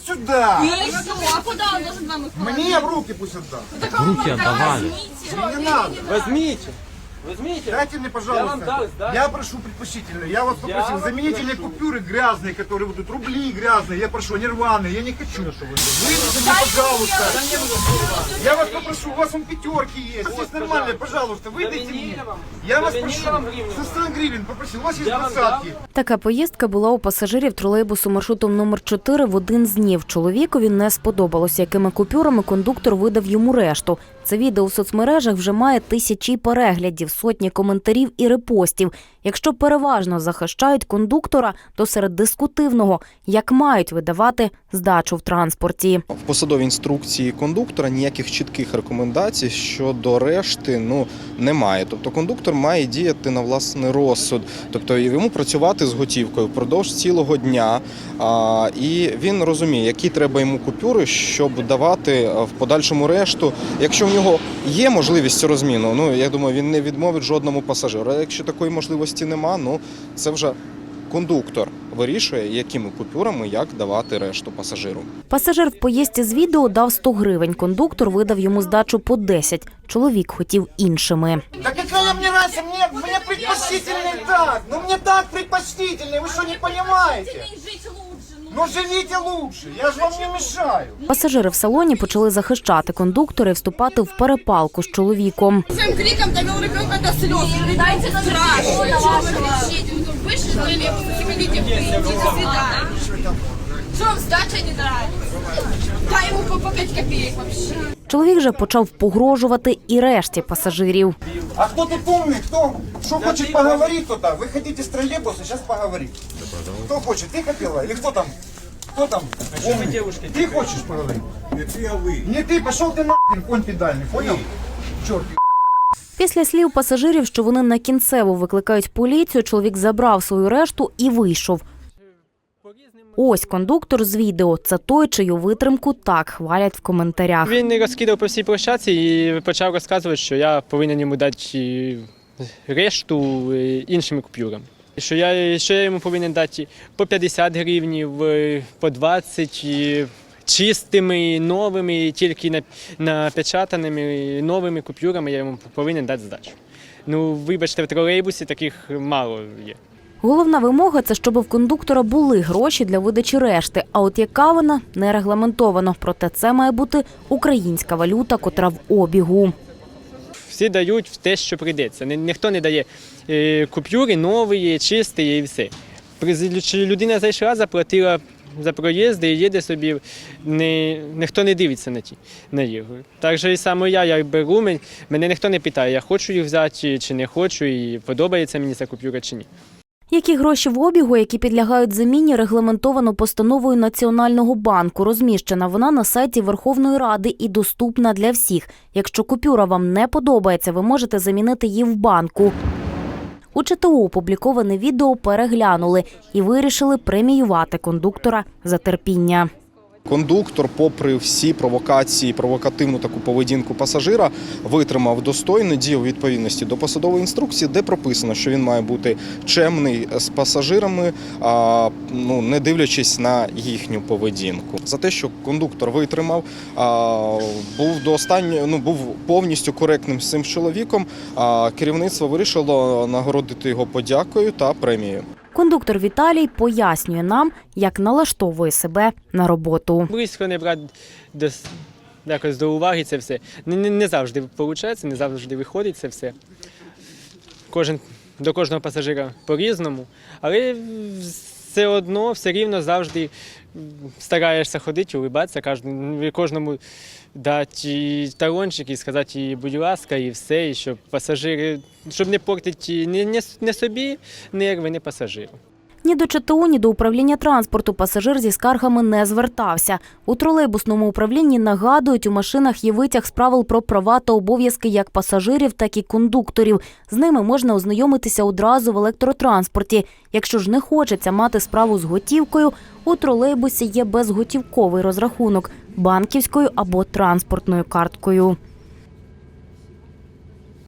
Сюда! Ну и что? А куда он должен вам их положить? Мне в руки пусть отдам. Так а руки отдавали. возьмите. Не надо. Возьмите. Возьмите. Дайте мне, пожалуйста. Я вам дал, да? Я прошу предпочтительно. Я вас попросил, вас замените мне купюры грязные, которые будут рубли грязные. Я прошу, они рваные. Я не хочу. Выйдите мне, пожалуйста. Я вас попрошу, у вас вон пятерки есть. Есть нормальные, пожалуйста, выдайте Заменили мне. вам? Я вас Заменили прошу. вам гривну? За 100 гривен попросил. У вас есть Я вам двадцатки. Така поїздка була у пасажирів тролейбусу маршрутом номер 4 в один з днів. Чоловікові не сподобалося, якими купюрами кондуктор видав йому решту. Це відео в соцмережах вже має тисячі переглядів, сотні коментарів і репостів. Якщо переважно захищають кондуктора, то серед дискутивного, як мають видавати здачу в транспорті. В посадовій інструкції кондуктора ніяких чітких рекомендацій щодо решти ну немає. Тобто кондуктор має діяти на власний розсуд, тобто йому працювати з готівкою впродовж цілого дня. А, і він розуміє, які треба йому купюри, щоб давати е, в подальшому решту. Якщо нього є можливість розміну, ну я думаю, він не відмовить жодному пасажиру. А якщо такої можливості нема, ну це вже кондуктор вирішує, якими купюрами як давати решту пасажиру. Пасажир в поїздці з відео дав 100 гривень. Кондуктор видав йому здачу по 10. Чоловік хотів іншими. Да какая мне разница? Мне, мне предпочтительный так. Ну мне так предпочтительный. Вы что, не понимаете? И жить лучше. Ну, Ну живите лучше. Я же вам не мешаю. Пасажири в салоні почали захищати кондуктора і вступати в перепалку з чоловіком. Своим криком довел ребенка до слез. Дайте нам страшно. Что вы кричите? Вы тут вышли из троллейбуса, сидите в идите, до свидания. Что вам сдача не нравится? Дай ему по, по 5 копеек вообще. Чоловік же почав погрожувати і решті пасажирів. А кто тут умный? Кто? Что хочет поговорить кто-то? Вы хотите с троллейбуса, сейчас поговорить. Кто хочет? Ты хотела? Или кто там? Кто там? Умный? Ты хочешь поговорить? Не ты, а вы. Не ты, пошел ты нахрен, конь педальный, понял? Черт, Після слів пасажирів, що вони на кінцево викликають поліцію, чоловік забрав свою решту і вийшов. Ось кондуктор з відео. Це той, чию витримку так хвалять в коментарях. Він розкидав по всій площадці і почав розказувати, що я повинен йому дати решту е, іншими купюрами. Що я, що я йому повинен дати по 50 гривнів, е, по 20 чистими, новими, тільки напечатаними новими купюрами я йому повинен дати здачу. Ну, вибачте, в тролейбусі таких мало є. Головна вимога це щоб в кондуктора були гроші для видачі решти. А от яка вона не регламентовано. Проте це має бути українська валюта, котра в обігу. Всі дають в те, що прийдеться. Ніхто не дає е, купюри нові, чисті і все. Чи Людина зайшла, заплатила за проїзд і їде собі, не, ніхто не дивиться на ті на їх. Так же і саме я, я беру, мене ніхто не питає, я хочу їх взяти чи не хочу, і подобається мені ця купюра чи ні. Які гроші в обігу, які підлягають заміні, регламентовано постановою Національного банку. Розміщена вона на сайті Верховної Ради і доступна для всіх. Якщо купюра вам не подобається, ви можете замінити її в банку. У ЧТУ опубліковане відео переглянули і вирішили преміювати кондуктора за терпіння. Кондуктор, попри всі провокації, провокативну таку поведінку пасажира, витримав достойно дію відповідності до посадової інструкції, де прописано, що він має бути чемний з пасажирами, ну не дивлячись на їхню поведінку. За те, що кондуктор витримав, був до останнього, ну був повністю коректним з цим чоловіком. А керівництво вирішило нагородити його подякою та премією. Кондуктор Віталій пояснює нам, як налаштовує себе на роботу. Близько не брати до, якось до уваги це все. Не, не, не завжди виходить, не завжди виходить це все. Кожен, до кожного пасажира по-різному, але все одно, все рівно завжди стараєшся ходити, улибатися, кожному, кожному дати талончик і сказати, їй, будь ласка, і все, і щоб пасажири, щоб не портити ні, ні собі нерви, ні пасажиру. Ні до ЧТУ, ні до управління транспорту пасажир зі скаргами не звертався. У тролейбусному управлінні нагадують, у машинах є витяг з правил про права та обов'язки як пасажирів, так і кондукторів. З ними можна ознайомитися одразу в електротранспорті. Якщо ж не хочеться мати справу з готівкою, у тролейбусі є безготівковий розрахунок банківською або транспортною карткою.